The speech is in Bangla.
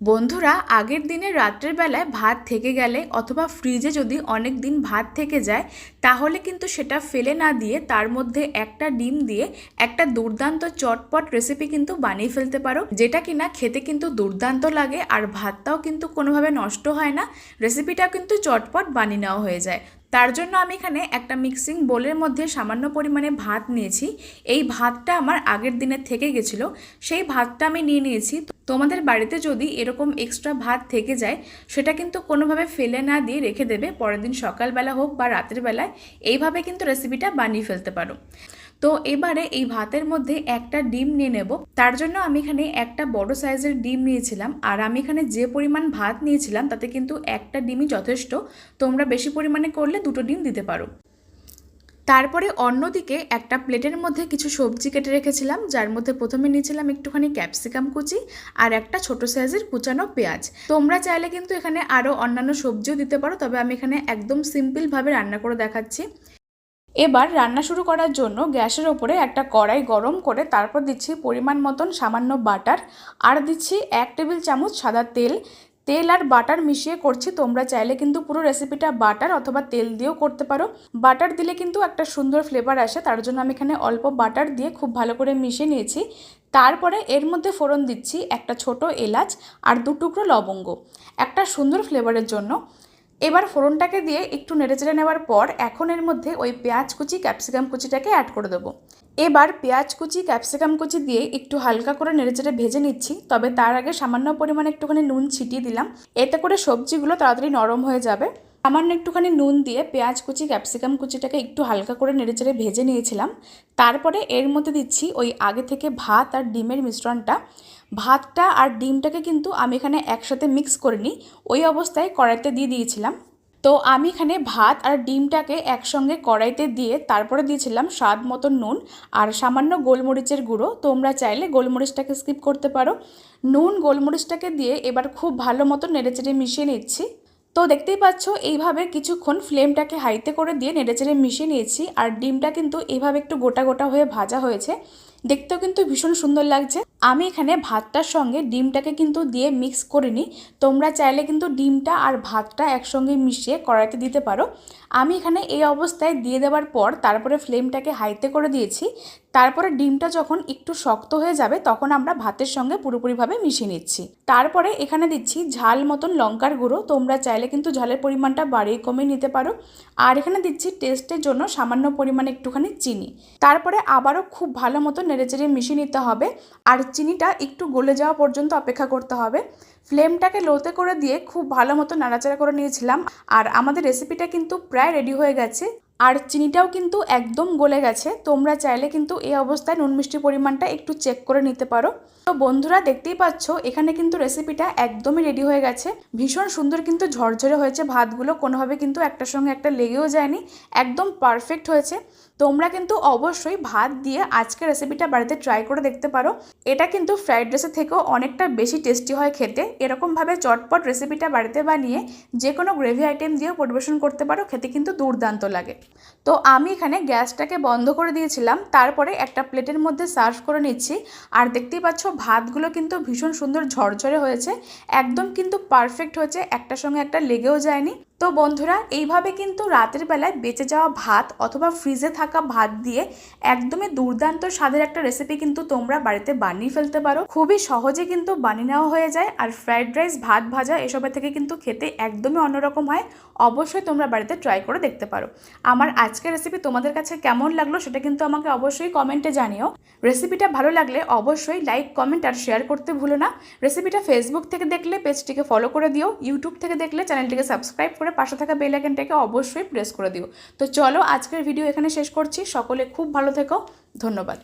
বন্ধুরা, আগের দিনে রাত্রের বেলায় ভাত থেকে গেলে অথবা ফ্রিজে যদি অনেক দিন ভাত থেকে যায়, তাহলে কিন্তু সেটা ফেলে না দিয়ে তার মধ্যে একটা ডিম দিয়ে একটা দুর্দান্ত চটপট রেসিপি কিন্তু বানিয়ে ফেলতে পারো, যেটা কিনা খেতে কিন্তু দুর্দান্ত লাগে আর ভাতটাও কিন্তু কোনোভাবে নষ্ট হয় না। রেসিপিটাও কিন্তু চটপট বানিয়ে নেওয়া হয়ে যায়। তার জন্য আমি এখানে একটা মিক্সিং বোলের মধ্যে সামান্য পরিমাণে ভাত নিয়েছি। এই ভাতটা আমার আগের দিনের থেকে গেছিল। সেই ভাতটা আমি নিয়ে নিয়েছি। তোমাদের বাড়িতে যদি এরকম এক্সট্রা ভাত থেকে যায়, সেটা কিন্তু কোনোভাবে ফেলে না দিয়ে রেখে দেবে। পরের দিন সকালবেলা হোক বা রাতের বেলায়, এইভাবে কিন্তু রেসিপিটা বানিয়ে ফেলতে পারো। তো এবারে এই ভাতের মধ্যে একটা ডিম নিয়ে নেব। তার জন্য আমি এখানে একটা বড় সাইজের ডিম নিয়েছিলাম। আর আমি এখানে যে পরিমাণ ভাত নিয়েছিলাম, তাতে কিন্তু একটা ডিমই যথেষ্ট। তোমরা বেশি পরিমাণে করলে দুটো ডিম দিতে পারো। তারপরে অন্যদিকে একটা প্লেটের মধ্যে কিছু সবজি কেটে রেখেছিলাম, যার মধ্যে প্রথমে নিয়েছিলাম একটুখানি ক্যাপসিকাম কুচি আর একটা ছোট সাইজের কুচানো পেঁয়াজ। তোমরা চাইলে কিন্তু এখানে আরও অন্যান্য সবজিও দিতে পারো, তবে আমি এখানে একদম সিম্পলভাবে রান্না করে দেখাচ্ছি। এবার রান্না শুরু করার জন্য গ্যাসের ওপরে একটা কড়াই গরম করে তারপর দিচ্ছি পরিমাণ মতন সামান্য বাটার। আর দিচ্ছি এক টেবিল চামচ সাদা তেল। তেল আর বাটার মিশিয়ে করছি। তোমরা চাইলে কিন্তু পুরো রেসিপিটা বাটার অথবা তেল দিয়েও করতে পারো। বাটার দিলে কিন্তু একটা সুন্দর ফ্লেভার আসে। তার জন্য আমি এখানে অল্প বাটার দিয়ে খুব ভালো করে মিশিয়ে নিয়েছি। তারপরে এর মধ্যে ফোড়ন দিচ্ছি একটা ছোট এলাচ আর দু টুকরো লবঙ্গ। একটা সুন্দর ফ্লেভারের জন্য। এবার ফোড়নটাকে দিয়ে একটু নেড়েচেড়ে নেওয়ার পর এখন এর মধ্যে ওই পেঁয়াজ কুচি, ক্যাপসিকাম কুচিটাকে অ্যাড করে দেবো। এবার পেঁয়াজ কুচি, ক্যাপসিকাম কুচি দিয়ে একটু হালকা করে নেড়েচেড়ে ভেজে নিচ্ছি, তবে তার আগে সামান্য পরিমাণে একটুখানি নুন ছিটিয়ে দিলাম। এতে করে সবজিগুলো তাড়াতাড়ি নরম হয়ে যাবে। সামান্য একটুখানি নুন দিয়ে পেঁয়াজ কুচি, ক্যাপসিকাম কুচিটাকে একটু হালকা করে নেড়েচেড়ে ভেজে নিয়েছিলাম। তারপরে এর মধ্যে দিচ্ছি ওই আগে থেকে ভাত আর ডিমের মিশ্রণটা। ভাতটা আর ডিমটাকে কিন্তু আমি এখানে একসাথে মিক্স করিনি, ওই অবস্থায় কড়াইতে দিয়ে দিয়েছিলাম। তো আমি এখানে ভাত আর ডিমটাকে একসঙ্গে কড়াইতে দিয়ে তারপরে দিয়েছিলাম স্বাদ মতো নুন আর সামান্য গোলমরিচের গুঁড়ো। তোমরা চাইলে গোলমরিচটাকে স্কিপ করতে পারো। নুন, গোলমরিচটাকে দিয়ে এবার খুব ভালো মতো নেড়েচেড়ে মিশিয়ে নিচ্ছি। তো দেখতেই পাচ্ছ, এইভাবে কিছুক্ষণ ফ্লেমটাকে হাইতে করে দিয়ে নেড়েচেড়ে মিশিয়ে নিয়েছি, আর ডিমটা কিন্তু এইভাবে একটু গোটা গোটা হয়ে ভাজা হয়েছে। দেখতেও কিন্তু ভীষণ সুন্দর লাগছে। আমি এখানে ভাতটার সঙ্গে ডিমটাকে কিন্তু দিয়ে মিক্স করিনি তোমরা চাইলে কিন্তু ডিমটা আর ভাতটা একসঙ্গে মিশিয়ে কড়াইতে দিতে পারো। আমি এখানে এই অবস্থায় দিয়ে দেওয়ার পর তারপরে ফ্লেমটাকে হাইতে করে দিয়েছি। তারপরে ডিমটা যখন একটু শক্ত হয়ে যাবে, তখন আমরা ভাতের সঙ্গে পুরোপুরিভাবে মিশিয়ে নিচ্ছি। তারপরে এখানে দিচ্ছি ঝাল মতন লঙ্কার গুঁড়ো। তোমরা চাইলে কিন্তু ঝালের পরিমাণটা বাড়িয়ে কমিয়ে নিতে পারো। আর এখানে দিচ্ছি টেস্টের জন্য সামান্য পরিমাণে একটুখানি চিনি। তারপরে আবারও খুব ভালো মতো নেড়েচেড়ে মিশিয়ে নিতে হবে আর চিনিটা একটু গলে যাওয়া পর্যন্ত অপেক্ষা করতে হবে। ফ্লেমটাকে লোতে করে দিয়ে খুব ভালো মতো নাড়াচাড়া করে নিয়েছিলাম আর আমাদের রেসিপিটা কিন্তু প্রায় রেডি হয়ে গেছে। আর চিনিটাও কিন্তু একদম গলে গেছে। তোমরা চাইলে কিন্তু এই অবস্থায় নুন মিষ্টির পরিমাণটা একটু চেক করে নিতে পারো। তো বন্ধুরা, দেখতেই পাচ্ছ, এখানে কিন্তু রেসিপিটা একদমই রেডি হয়ে গেছে। ভীষণ সুন্দর কিন্তু ঝরঝরে হয়েছে, ভাতগুলো কোনোভাবে কিন্তু একটার সঙ্গে একটা লেগেও যায়নি, একদম পারফেক্ট হয়েছে। তোমরা কিন্তু অবশ্যই ভাত দিয়ে আজকে রেসিপিটা বাড়িতে ট্রাই করে দেখতে পারো। এটা কিন্তু ফ্রাইড রাইসের থেকেও অনেকটা বেশি টেস্টি হয় খেতে। এরকমভাবে চটপট রেসিপিটা বাড়িতে বানিয়ে যে কোনো গ্রেভি আইটেম দিয়েও পরিবেশন করতে পারো, খেতে কিন্তু দুর্দান্ত লাগে। তো আমি এখানে গ্যাসটাকে বন্ধ করে দিয়েছিলাম, তারপরে একটা প্লেটের মধ্যে সার্ভ করে নিচ্ছি। আর দেখতেই পাচ্ছ, ভাতগুলো কিন্তু ভীষণ সুন্দর ঝরঝরে হয়েছে, একদম কিন্তু পারফেক্ট হয়েছে, একটার সঙ্গে একটা লেগেও যায়নি। তো বন্ধুরা, এইভাবে কিন্তু রাতের বেলায় বেঁচে যাওয়া ভাত অথবা ফ্রিজে থাকা ভাত দিয়ে একদমই দুর্দান্ত স্বাদের একটা রেসিপি কিন্তু তোমরা বাড়িতে বানিয়ে ফেলতে পারো। খুবই সহজে কিন্তু বানিয়ে নেওয়া হয়ে যায় আর ফ্রাইড রাইস ভাত ভাজা এসবের থেকে কিন্তু খেতে একদমই অন্যরকম হয়। অবশ্যই তোমরা বাড়িতে ট্রাই করে দেখতে পারো। আমার আজকের রেসিপি তোমাদের কাছে কেমন লাগল সেটা কিন্তু আমাকে অবশ্যই কমেন্টে জানিও। রেসিপিটা ভালো লাগলে অবশ্যই লাইক কমেন্ট আর শেয়ার করতে ভুলো না। রেসিপিটা ফেসবুক থেকে দেখলে পেজটিকে ফলো করে দিও। ইউটিউব থেকে দেখলে চ্যানেলটিকে সাবস্ক্রাইব করে পাশে থাকা বেল আইকনটাকে অবশ্যই প্রেস করে দিও। তো চলো আজকের ভিডিও এখানে শেষ করছি। সকলে খুব ভালো থেকো। ধন্যবাদ।